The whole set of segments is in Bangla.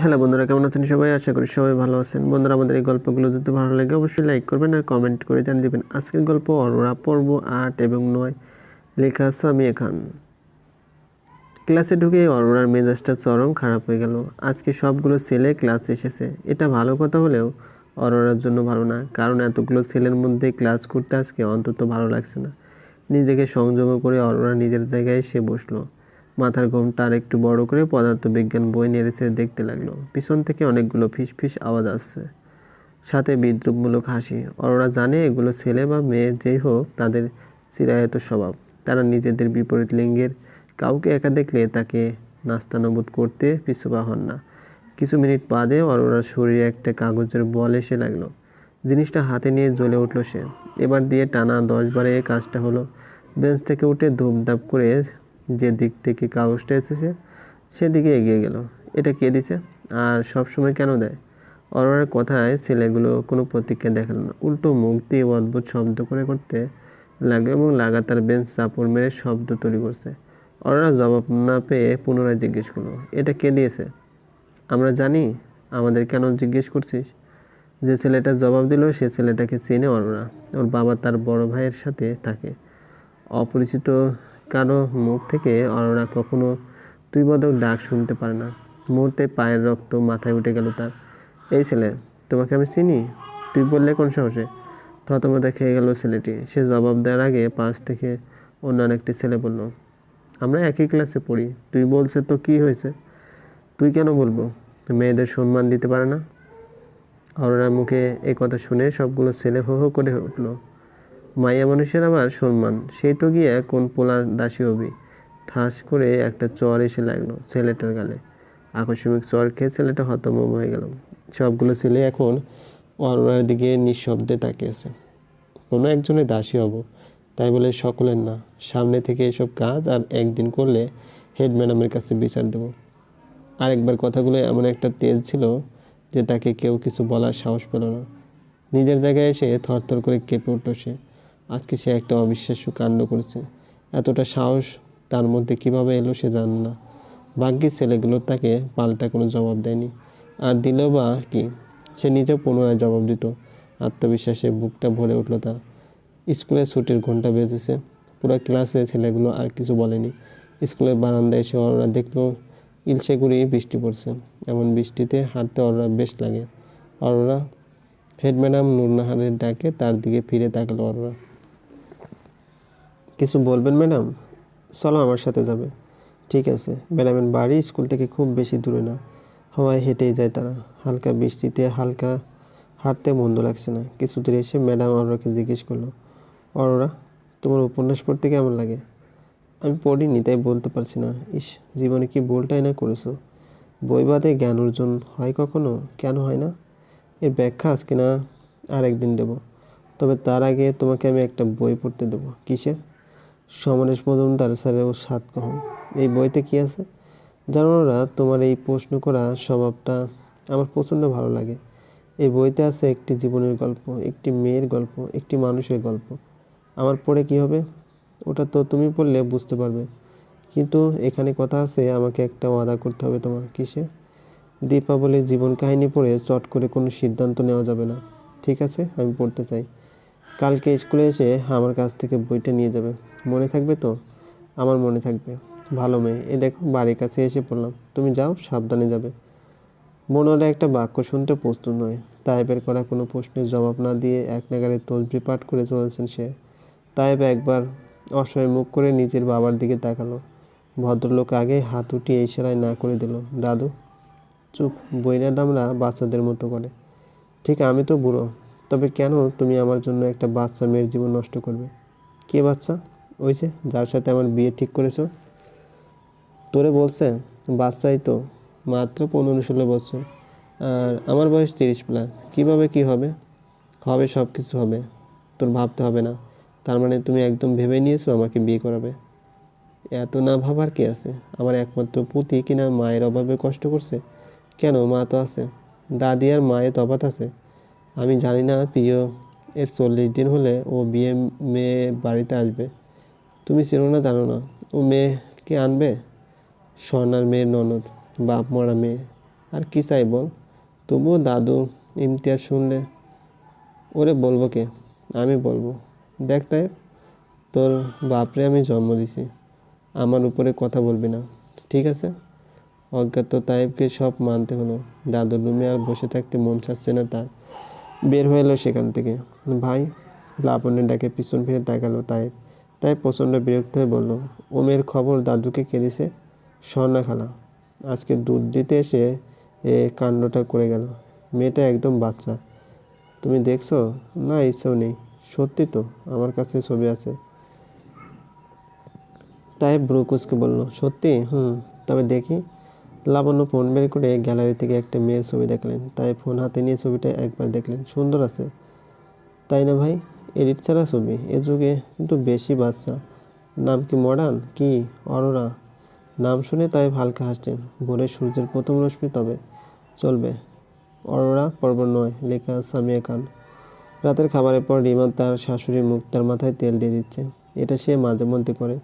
হ্যালো বন্ধুরা, কেমন আছেন সবাই? আশা করি সবাই ভালো আছেন। বন্ধুরা, আমাদের এই গল্পগুলো যদি ভালো লাগে, অবশ্যই লাইক করবেন আর কমেন্ট করে জানিয়ে দেবেন। আজকের গল্প অরোরা, পর্ব আট এবং নয়। লেখা সামিয়া খান। ক্লাসে ঢুকে অরোরার মেজাজটা চরম খারাপ হয়ে গেল। আজকে সবগুলো ছেলে ক্লাস এসেছে। এটা ভালো কথা হলেও অরোরার জন্য ভালো না, কারণ এতগুলো ছেলের মধ্যে ক্লাস করতে আজকে অন্তত ভালো লাগছে না। নিজেকে সংযম করে অরোরা নিজের জায়গায় এসে বসল। মাথার ঘোমটা আর একটু বড় করে পদার্থবিজ্ঞান বই নেড়েছে দেখতে লাগল। পিছন থেকে অনেকগুলো ফিস ফিস আওয়াজ আসছে। সাথে বিদ্রুপমূলক হাসি। অরোরা জানে এগুলো ছেলে বা মেয়ে যেই হোক, তাদের চিরায়ত স্বভাব। তারা নিজেদের বিপরীত লিঙ্গের কাউকে একা দেখলে তাকে নাস্তানবুদ করতে পিছুপা হন না। কিছু মিনিট বাদে অরোরার শরীরে একটা কাগজের বল এসে লাগল। জিনিসটা হাতে নিয়ে জ্বলে উঠল সে। এবার দিয়ে টানা দশ বারে এই কাজটা হলো। বেঞ্চ থেকে উঠে ধূপধাপ করে যে দিক থেকে কাগজটা এসেছে, সেদিকে এগিয়ে গেল। এটা কে দিছে? আর সব সময় কেন দেয়? অরোরার কথায় ছেলেগুলো কোনো প্রতিক্রিয়া দেখাল না। উল্টো মুখ দিয়ে অদ্ভুত শব্দ করে করতে লাগল এবং লাগাতার বেঞ্চ চাপড় মেরে শব্দ তৈরি করছে। অরোরা জবাব না পেয়ে পুনরায় জিজ্ঞেস করল, এটা কে দিয়েছে? আমরা জানি, আমাদের কেন জিজ্ঞেস করছিস? যে ছেলেটা জবাব দিল, সে ছেলেটাকে চেনে অরোরা। ওর বাবা তার বড় ভাইয়ের সাথে থাকে। অপরিচিত কারও মুখ থেকে অরোরা কখনো তুই বদক ডাক শুনতে পারে না। মুহূর্তে পায়ের রক্ত মাথায় উঠে গেল তার। এই ছেলে, তোমাকে আমি চিনি? তুই বললে কোন সাহসে? থতমতে খেয়ে গেল ছেলেটি। সে জবাব দেওয়ার আগে পাশ থেকে অন্য একটি ছেলে বলল, আমরা একই ক্লাসে পড়ি। তুই বলছে তো কি হয়েছে? তুই কেন বলব? মেয়েদের সম্মান দিতে পারে না? অরোরার মুখে এই কথা শুনে সবগুলো ছেলে হো হো করে উঠল। মাইয়া মানুষের আবার সম্মান। সেই তো গিয়ে কোন পোলার দাসী হবি। ঠাস করে একটা চর এসে লাগল ছেলেটার গালে। আকস্মিক চর খেয়ে ছেলেটা হতমম হয়ে গেল। সবগুলো ছেলে এখন অরোরার দিকে নিঃশব্দে তাকিয়েছে। কোনো একজনের দাসী হব, তাই বলে সকলের না। সামনে থেকে এসব কাজ আর একদিন করলে হেড ম্যাডামের কাছে বিচার দেব। আরেকবার কথাগুলো এমন একটা তেজ ছিল যে তাকে কেউ কিছু বলার সাহস পেল না। নিজের জায়গায় এসে থরথর করে কেঁপে উঠল সে। আজকে সে একটা অবিশ্বাস্য কাণ্ড করেছে। এতটা সাহস তার মধ্যে কীভাবে এলো সে জানে না। ভাগ্যের ছেলেগুলো তাকে পাল্টা কোনো জবাব দেয়নি। আর দিলেও বা কি, সে নিজেও পুনরায় জবাব দিত। আত্মবিশ্বাসে বুকটা ভরে উঠল তার। স্কুলে ছুটির ঘণ্টা বেজেছে। পুরো ক্লাসে ছেলেগুলো আর কিছু বলেনি। স্কুলের বারান্দায় এসে অরোরা দেখল ইলশে করে বৃষ্টি পড়ছে। এমন বৃষ্টিতে হাঁটতে অরোরা বেশ লাগে। অরোরা, হেড ম্যাডাম নুরনাহারের ডাকে তার দিকে ফিরে তাকালো অরোরা। কিছু বলবেন, ম্যাডাম? চলো আমার সাথে যাবে। ঠিক আছে। ম্যাডামের বাড়ি স্কুল থেকে খুব বেশি দূরে না। হওয়ায় হেঁটেই যায় তারা। হালকা বৃষ্টিতে, হালকা হাঁটতে মন্দ লাগছে না। কিছু দূরে এসে ম্যাডাম অরোরাকে জিজ্ঞেস করল, অরোরা, তোমার উপন্যাস পড়তে কেমন লাগে? আমি পড়িনি, তাই বলতে পারছি না। ইস, জীবনে কি বলটাই না করেছ? বই বাদে জ্ঞান অর্জন হয় কখনো? কেন হয় না? এর ব্যাখ্যা আজকে না আর একদিন দেবো। তবে তার আগে তোমাকে আমি একটা বই পড়তে দেবো। কিসের? সমরেশ মজুমদার স্যারের সাত কহন। এই বইতে কি আছে? জানোরা তোমার এই প্রশ্ন করা স্বভাবটা আমার প্রচণ্ড ভালো লাগে। এই বইতে আছে একটি জীবনের গল্প, একটি মেয়ের গল্প, একটি মানুষের গল্প। আমার পড়ে কি হবে? ওটা তো তুমি পড়লে বুঝতে পারবে। কিন্তু এখানে কথা আছে, আমাকে একটা ওয়াদা করতে হবে তোমার, কিসে? দীপাবলির জীবন কাহিনী পড়ে চট করে কোনো সিদ্ধান্ত নেওয়া যাবে না। ঠিক আছে, আমি পড়তে চাই। কালকে স্কুলে এসে আমার কাছ থেকে বইটা নিয়ে যাবে। মনে থাকবে তো? আমার মনে থাকবে। ভালো মেয়ে। এ দেখো, বাড়ির কাছে এসে পড়লাম। তুমি যাও, সাবধানে যাবে। মনোরা একটা বাক্য শুনতে প্রস্তুত নয়। তাইবের করা কোনো প্রশ্নের জবাব না দিয়ে এক নাগারে তসবি পাঠ করে চলেছেন সে। তাইব একবার অসহায় মুখ করে নিজের বাবার দিকে তাকালো। ভদ্রলোক আগে হাত উঠিয়ে ইশারায় না করে দিল, দাদু, চুপ। বইরা দামরা বাচ্চাদের মতো করে। ঠিক আমি তো বুড়ো। তবে কেন তুমি আমার জন্য একটা বাচ্চা মেয়ের জীবন নষ্ট করবে? কে বাচ্চা? ওই যে, যার সাথে আমার বিয়ে ঠিক করেছ? তোরে বলছে, বাচ্চাই তো, মাত্র পনেরো ষোলো বছর। আর আমার বয়স তিরিশ প্লাস কীভাবে কি হবে? হবে সব কিছু হবে। তোর ভাবতে হবে না। তার মানে তুমি একদম ভেবে নিয়েছো আমাকে বিয়ে করাবে? এত না ভাবার কি আছে? আমার একমাত্র পুতি কিনা মায়ের অভাবে কষ্ট করছে? কেন মা তো আছে? দাদি আর মায়ের তফাত আছে? আমি জানি না, প্রিয়, এর চল্লিশ দিন হলে ও বিয়ে মেয়ে বাড়িতে আসবে। তুমি চেনো না, জানো না। ও মেয়েকে আনবে? স্বর্ণার মেয়ের ননদ, বাপ মরা মেয়ে। আর কি চাই বল? তবুও দাদু ইমতিয়াজ শুনলে, ওরে বলব কে? আমি বলব। দেখ তাই তোর বাপরে আমি জন্ম দিছি। আমার উপরে কথা বলবি না, ঠিক আছে? অজ্ঞাত তাইবকে সব মানতে হলো। দাদুর রুমে আর বসে থাকতে মন চাচ্ছে না তার। বের হয়ে এলো সেখান থেকে। ভাই, লাবণ্যের ডাকে পিছন ফিরে তাকালো, তাই তাই প্রচণ্ড বিরক্ত হয়ে বলল, ওমের খবর দাদুকে কে দিছে? স্বর্ণা খালা। আজকে দুধ দিতে এসে এ কাণ্ডটা করে গেল। মেয়েটা একদম বাচ্চা। তুমি দেখছ? না, ইচ্ছেও নেই। সত্যি তো, আমার কাছে ছবি আছে। তাই ব্রুকুসকে বলল, সত্যি? হুম, তবে দেখি। লাবণ্য ফোন বের করে গ্যালারি থেকে একটা মেয়ের ছবি দেখলেন। তাই ফোন হাতে নিয়ে ছবিটা একবার দেখলেন। সুন্দর আছে। তাই না ভাই? এডিট ছাড়া ছবি? এ যুগে কিন্তু বেশি বাচ্চা। নাম কি মডার্ন কি অরোরা? নাম শুনে তাই হালকা হাসলেন। ভোরে সূর্যের প্রথম রশ্মি তবে চলবে। অরোরা পর্ব নয়, লেখা সামিয়া খান। রাতের খাবারের পর রিমা তার শাশুড়ি মুখ তার মাথায় তেল দিয়ে দিচ্ছে। এটা সে মাঝে মধ্যে করে।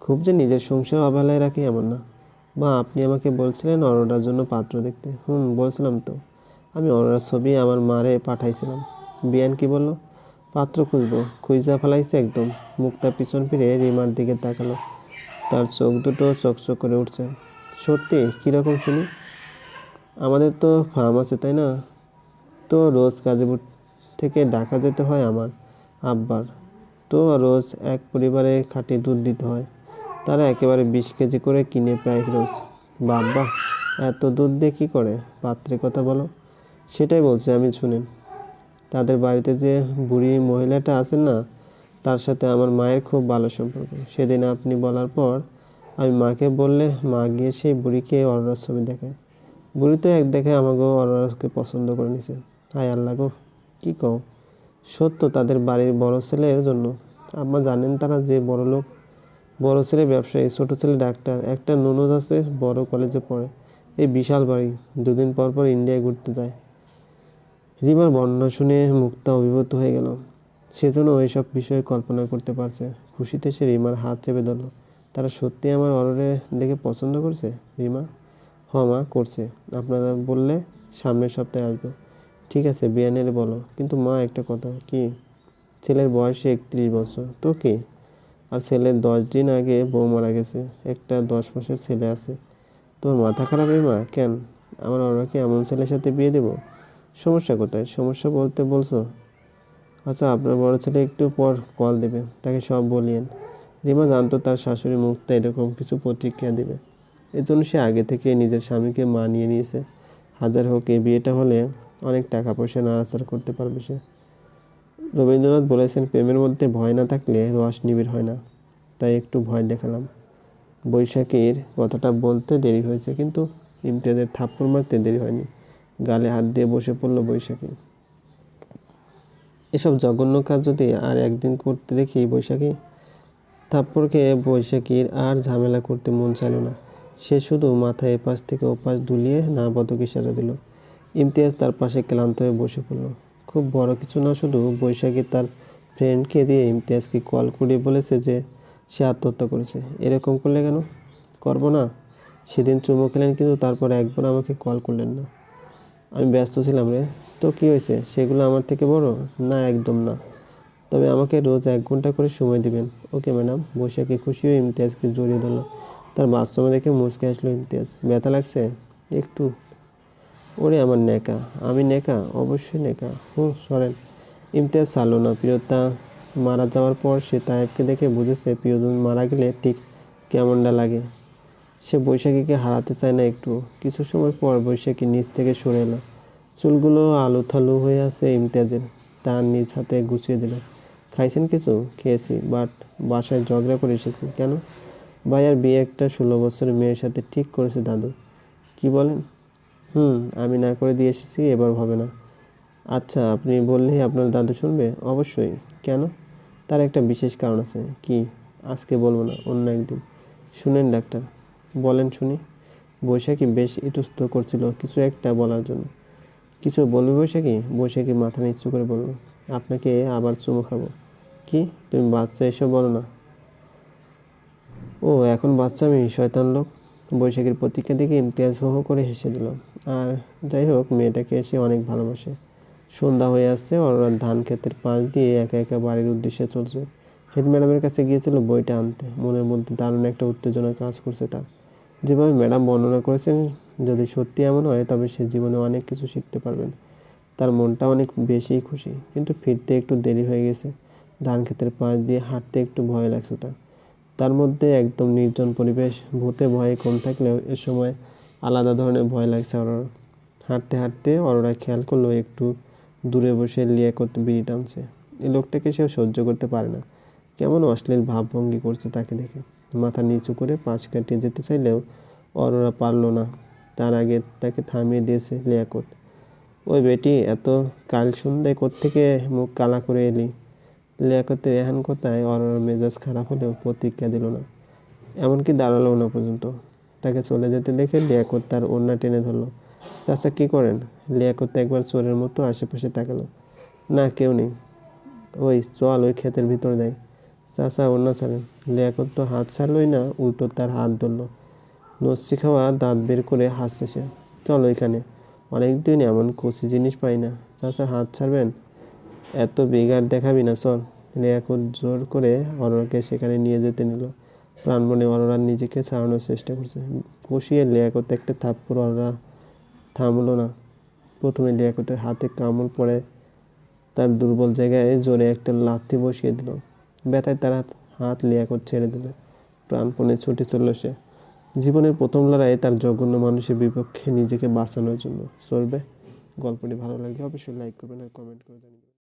খুব যে নিজের সংসার অবহেলায় রাখে এমন না। বা আপনি আমাকে বলছিলেন অরোরার জন্য পাত্র দেখতে। হুম, বলছিলাম তো। আমি অরোরার ছবি আমার মারে পাঠাইছিলাম। বিয়ান কি বলল? পাত্র খুঁজবো। খুঁজা ফেলাইছে একদম। মুখটা পিছন ফিরে রিমার দিকে তাকালো। তার চোখ দুটো চকচক করে উঠছে। সত্যি? কীরকম শুনি? আমাদের তো ফার্ম আছে, তাই না? তো রোজ গাজীপুর থেকে ঢাকা যেতে হয় আমার আব্বার। তো রোজ এক পরিবারে খাঁটি দুধ দিতে হয়। তারা একেবারে বিশ কেজি করে কিনে প্রায় রোজ বাবা এত দুধ দিয়ে কী করে? পাত্রের কথা বলো। সেটাই বলছি আমি শুনেন তাদের বাড়িতে যে বুড়ি মহিলাটা আছেন না, তার সাথে আমার মায়ের খুব ভালো সম্পর্ক। সেদিন আপনি বলার পর আমি মাকে বললে মা গিয়ে সেই বুড়িকে অরোরার ছবি দেখায়। বুড়ি তো এক দেখে আমাকেও অরোরাকে পছন্দ করে নিছে। হায় আল্লাহ গো, কী কও? সত্য তাদের বাড়ির বড় ছেলের জন্য। আম্মা জানেন তারা যে বড় লোক বড় ছেলে ব্যবসায়ী, ছোট ছেলে ডাক্তার, একটা ননদ আছে, বড় কলেজে পড়ে। এই বিশাল বাড়ি, দুদিন পর পর ইন্ডিয়ায় ঘুরতে যায়। রিমার বর্ণনা শুনে মুক্তা অভিভূত হয়ে গেল। সে সেজন্য ওইসব বিষয়ে কল্পনা করতে পারছে। খুশিতে সে রিমার হাত চেপে ধরল। তারা সত্যি আমার অররে দেখে পছন্দ করছে? রিমা? হ মা, করছে। আপনারা বললে সামনের সপ্তাহে আসব। ঠিক আছে, বিয়ানের বলো। কিন্তু মা, একটা কথা, কি? ছেলের বয়স একত্রিশ বছর। তো কি? আর ছেলের দশ দিন আগে বউ মারা গেছে। একটা দশ মাসের ছেলে আছে। তোর মাথা খারাপ রে মা, কেন? আমার ওরা এমন ছেলের সাথে বিয়ে দেবো? সমস্যা কোথায়? সমস্যা বলতে বলছো? আচ্ছা আপনার বড় ছেলে একটু পর কল দেবে, তাকে সব বলিয়েন রিমা জানতো তার শাশুড়ি মুক্তা এরকম কিছু প্রতিক্রিয়া দেবে। এজন্য সে আগে থেকে নিজের স্বামীকে মানিয়ে নিয়েছে। হাজার হোক, এই বিয়েটা হলে অনেক টাকা পয়সা নাড়াচাড়া করতে পারবে সে। রবীন্দ্রনাথ বলেছেন, প্রেমের মধ্যে ভয় না থাকলে রস নিবিড় হয় না। তাই একটু ভয় দেখালাম। বৈশাখীর কথাটা বলতে দেরি হয়েছে, কিন্তু ইমতিয়াজের থাপ্পড় মারতে দেরি হয়নি। গালে হাত দিয়ে বসে পড়ল বৈশাখী। এসব জঘন্য কাজ যদি আর একদিন করতে দেখি বৈশাখী থাপ্পড়কে বৈশাখীর আর ঝামেলা করতে মন চাইল না। সে শুধু মাথায় এপাশ থেকে ওপাশ দুলিয়ে না বদক ইশারা দিল। ইমতিয়াজ তার পাশে ক্লান্ত হয়ে বসে পড়ল। খুব বড় কিছু না, শুধু বৈশাখী তার ফ্রেন্ডকে দিয়ে ইমতিয়াজকে কল করে বলেছে যে সে আত্মহত্যা করেছে। এরকম করলে কেন? করব না। সেদিন চুমো খেলেন কিন্তু তারপর একবার আমাকে কল করলেন না। আমি ব্যস্ত ছিলাম রে। তো কী হয়েছে? সেগুলো আমার থেকে বড়? না, একদম না। তবে আমাকে রোজ এক ঘণ্টা করে সময় দিবেন। ওকে, ম্যাডাম। বৈশাখী খুশি হয়ে ইমতিয়াজকে জড়িয়ে ধরল। তার বাথরুমে দেখে মুচকে আসলো ইমতিয়াজ। ব্যথা লাগছে? একটু। ওরে আমার নেকা, আমি নেকা, অবশ্যই নেকা। হুম সরেন। ইমতিয়াজ ছাড়লো না প্রিয়তা মারা যাওয়ার পর সে তায়েবকে দেখে বুঝেছে প্রিয়জন মারা গেলে ঠিক কেমনটা লাগে। সে বৈশাখীকে হারাতে চায় না একটু। কিছু সময় পর বৈশাখী নিচ থেকে সরে এলো। চুলগুলো আলু থালু হয়ে আছে ইমতিয়াজের। তার নিজ হাতে গুছিয়ে দিল। খাইছেন কিছু? খেয়েছি, বাট বাসায় ঝগড়া করে এসেছি। কেন? ভাইয়ার বিয়ে একটা ষোলো বছরের মেয়ের সাথে ঠিক করেছে দাদু। কি বলেন? হুম, আমি না করে দিয়ে এসেছি, এবার হবে না। আচ্ছা আপনি বললেই আপনার দাদু শুনবে? অবশ্যই। কেন? তার একটা বিশেষ কারণ আছে। কি? আজকে বলব না, অন্য একদিন। শুনেন ডাক্তার। বলেন শুনি। বৈশাখী বেশ ইতস্ত করছিল কিছু একটা বলার জন্য। কিছু বলবে বৈশাখী? বৈশাখী মাথা নিচু করে বলল, আপনাকে আবার চুমো খাব। কি? তুমি বাচ্চা এসব বলো না। ও, এখন বাচ্চা আমি, শয়তান লোক। বৈশাখীর প্রতীক্ষা দেখে ইমতিয়াজ হো করে হেসে দিল। আর যাই হোক, মেয়েটাকে এসে অনেক ভালোবাসে। সন্ধ্যা হয়ে আসছে, অরোরা ধান ক্ষেতের পাশ দিয়ে একা একা বাড়ির উদ্দেশ্যে চলছে। হেড ম্যাডামের কাছে গিয়েছিল বইটা আনতে। মনের মধ্যে দারুণ একটা উত্তেজনা কাজ করছে তার। যেভাবে ম্যাডাম বর্ণনা করেছেন, যদি সত্যি এমন হয়, তবে সে জীবনে অনেক কিছু শিখতে পারবেন। তার মনটা অনেক বেশিই খুশি, কিন্তু ফিরতে একটু দেরি হয়ে গেছে। ধান ক্ষেতের পাশ দিয়ে হাঁটতে একটু ভয় লাগছে তার। তার মধ্যে একদম নির্জন পরিবেশ, ভূতে ভয়ে কম থাকলেও এ সময় আলাদা ধরনের ভয় লাগছে অরোরা। হাঁটতে হাঁটতে অরোরা খেয়াল করল একটু দূরে বসে লিয়াকত বিড়ি টানছে। এই লোকটাকে সেও সহ্য করতে পারে না। কেমন অশ্লীল ভাবভঙ্গি করছে তাকে দেখে। মাথা নিচু করে পাশ কাটিয়ে যেতে চাইলেও অরোরা পারল না। তার আগে তাকে থামিয়ে দিয়েছে লিয়াকত ওই বেটি, এত কাল সন্ধ্যায় কোত্থেকে মুখ কালা করে এলি? লিয়াকতের এহান কথায় অরোরার মেজাজ খারাপ হলেও প্রতিজ্ঞা দিল না। এমনকি দাঁড়াল না পর্যন্ত। তাকে চলে যেতে দেখে লিয়াকত তার ওড়না টেনে ধরলো। চাচা, কি করেন? লিয়াকত একবার চোরের মতো আশেপাশে তাকালো। না, কেউ নেই। ওই, চল ওই ক্ষেতের ভিতর যাই। চাচা, ওড়না ছাড়েন। লিয়াকত তো হাত ছাড়লই না, উল্টো তার হাত ধরলো। নস্যি খাওয়া দাঁত বের করে হাসছে সে। চল ওইখানে। অনেকদিন এমন কচি জিনিস পাই না। চাচা, হাত ছাড়বেন? এত বিগার দেখাবি না, চল। লিয়াকত জোর করে অরোরাকে সেখানে নিয়ে যেতে নিল। প্রাণপণে অরোরা নিজেকে ছাড়ানোর চেষ্টা করছে। কষিয়ে লিয়াকত একটা থাপ্পড় অরোরা থামলো না। প্রথমে লিয়াকতের হাতে কামড় পড়ে তার দুর্বল জায়গায় জোরে একটা লাথি বসিয়ে দিল। ব্যথায় তার হাত হাত লিয়াকত ছেড়ে দিল। প্রাণপণে ছুটে চলল সে। জীবনের প্রথম লড়াই তার জঘন্য মানুষের বিপক্ষে নিজেকে বাঁচানোর জন্য। চলবে। গল্পটি ভালো লাগলে অবশ্যই লাইক করবেন আর কমেন্ট করে জানাবেন